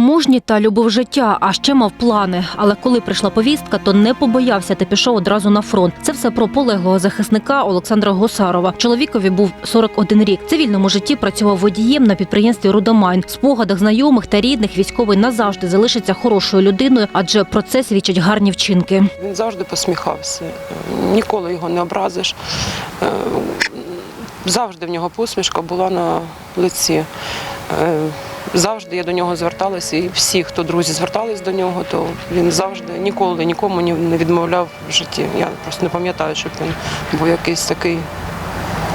Мужні та любов життя, а ще мав плани. Але коли прийшла повістка, то не побоявся та пішов одразу на фронт. Це все про полеглого захисника Олександра Гусарова. Чоловікові був 41 рік. В цивільному житті працював водієм на підприємстві Рудомайн. В спогадах знайомих та рідних військовий назавжди залишиться хорошою людиною, адже про це свідчать гарні вчинки. Він завжди посміхався, ніколи його не образиш. Е, Завжди в нього посмішка була на лиці. Завжди я до нього зверталася, і всі, хто друзі звертались до нього, то він завжди ніколи нікому не відмовляв в житті. Я просто не пам'ятаю, щоб він був якийсь такий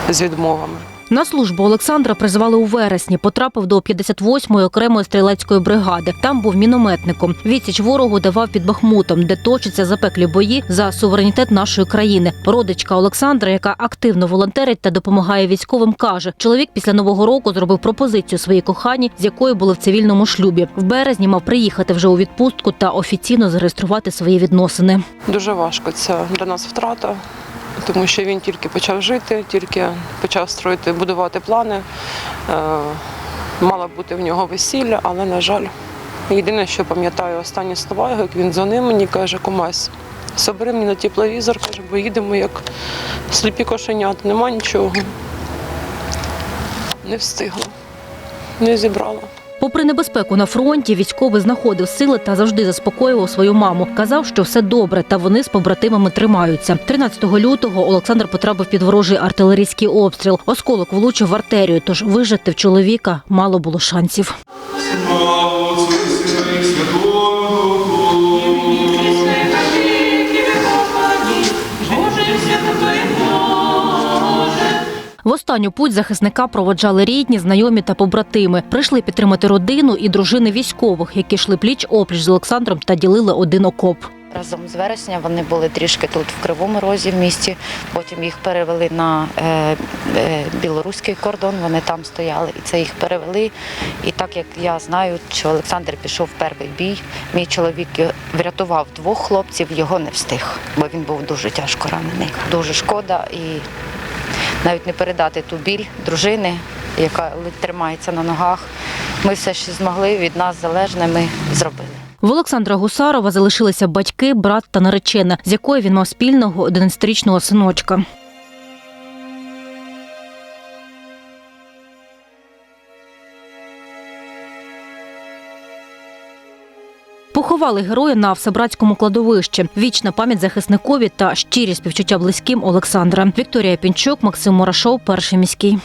з відмовами. На службу Олександра призвали у вересні. Потрапив до 58-ї окремої стрілецької бригади. Там був мінометником. Відсіч ворогу давав під Бахмутом, де точаться запеклі бої за суверенітет нашої країни. Родичка Олександра, яка активно волонтерить та допомагає військовим, каже: чоловік після нового року зробив пропозицію своїй коханій, з якою були в цивільному шлюбі. В березні мав приїхати вже у відпустку та офіційно зареєструвати свої відносини. Дуже важко ця для нас втрата, тому що він тільки почав жити, тільки почав строїти, будувати плани. Е, Мало бути в нього весілля, але, на жаль, єдине, що пам'ятаю останні слова, як він дзвонив мені, каже, Комась, собери мені на тепловізор, каже, бо їдемо як сліпі кошенята, нема нічого. Не встигла, не зібрала. Попри небезпеку на фронті, військовий знаходив сили та завжди заспокоював свою маму. Казав, що все добре, та вони з побратимами тримаються. 13 лютого Олександр потрапив під ворожий артилерійський обстріл. Осколок влучив в артерію, тож вижити в чоловіка мало було шансів. В останню путь захисника проводжали рідні, знайомі та побратими. Прийшли підтримати родину і дружини військових, які йшли пліч опліч з Олександром та ділили один окоп. Разом з вересня вони були трішки тут в Кривому Розі в місті. Потім їх перевели на е, е, білоруський кордон. Вони там стояли, і це їх перевели. І так як я знаю, що Олександр пішов в перший бій, мій чоловік врятував двох хлопців, його не встиг, бо він був дуже тяжко ранений. Дуже шкода і навіть не передати ту біль дружини, яка тримається на ногах. Ми все, що змогли від нас залежне, ми зробили. В Олександра Гусарова залишилися батьки, брат та наречена, з якою він мав спільного 11-річного синочка. Поховали героя на Всебратському кладовищі. Вічна пам'ять захисникові та щирі співчуття близьким Олександра. Вікторія Пінчук, Максим Мурашов, перший міський.